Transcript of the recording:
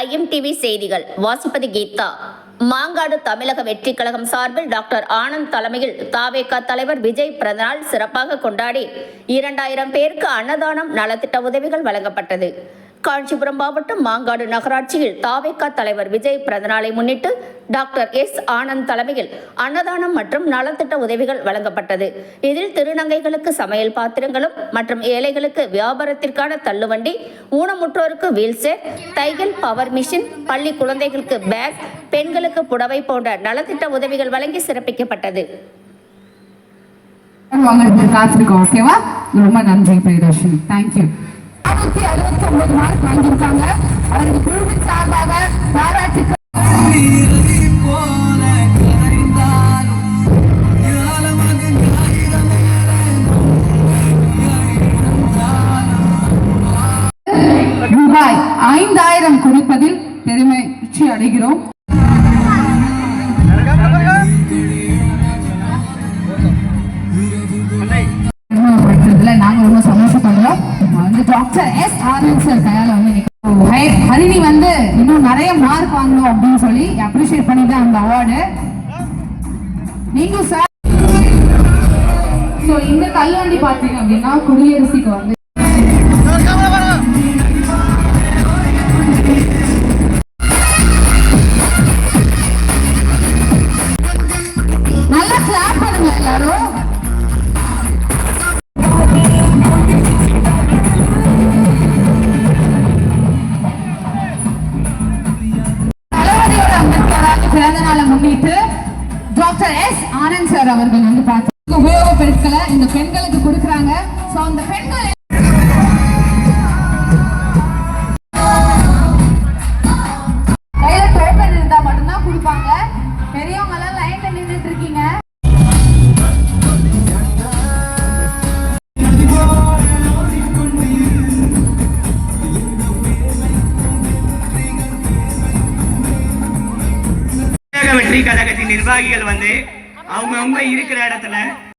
IMDb செய்திகள். வாசிப்பது கீதா. மாங்காடு தமிழக வெற்றி கழகம் சார்பில் டாக்டர் ஆனந்த் தலைமையில் தாவேகா தலைவர் விஜய் பிறந்தநாள் சிறப்பாக கொண்டாடி இரண்டாயிரம் பேருக்கு அன்னதானம் நலத்திட்ட உதவிகள் வழங்கப்பட்டது. காஞ்சிபுரம் மாவட்டம் மாங்காடு நகராட்சியில் தாவேகா தலைவர் விஜய் பிறந்தநாளை முன்னிட்டு டாக்டர் எஸ் ஆனந்த் தலைமையில் அன்னதானம் மற்றும் நலத்திட்ட உதவிகள் வழங்கப்பட்டது. இதில் திருநங்கைகளுக்கு சமையல் பாத்திரங்களும் மற்றும் ஏழைகளுக்கு வியாபாரத்திற்கான தள்ளுவண்டி ஊனமுற்றோருக்கு வீல்சேர் தையல் பவர் மிஷின் பள்ளி குழந்தைகளுக்கு பேக் பெண்களுக்கு புடவை போன்ற நலத்திட்ட உதவிகள் வழங்கி சிறப்பிக்கப்பட்டது. காத்திருக்கோம் ஓகேவா ரொம்ப நன்றி பிரியதர்ஷினி. தேங்க்யூ ஆயிரத்தி அறுபத்தி ஒன்பது மார்க் வாங்கியிருக்காங்க. அவருக்கு குழுவின் சார்பாக பாராட்டுக்கள் ரூபாய் ஐந்தாயிரம் கொடுப்பதில் பெருமைச்சி அடைகிறோம் டாக்டர் எஸ் ஆனந்த் சார் கையால் வந்து நிக்க- ஹரிணி வந்து இன்னும் நிறைய மார்க் வாங்கணும் அப்படின்னு சொல்லி அப்ரிஷியேட் பண்ணி தான் அந்த அவார்டு நீங்க சார் ஸோ இந்த கல்வண்டி பார்த்தீங்க அப்படின்னா குடியரசுக்கு வந்து சார் அவர்கள் வந்து பார்த்து உபயோக பொருட்களை இந்த பெண்களுக்கு கொடுக்குறாங்க. ஸோ அந்த பெண்கள் கையில டோக்கன் இருந்தா மட்டும்தான் கொடுப்பாங்க. பெரியவங்க எல்லாம் லைன்ல நின்றுட்டு இருக்கீங்க. தமிழக வெற்றி கழகத்தின் நிர்வாகிகள் வந்து அவங்கவுங்க இருக்கிற இடத்துல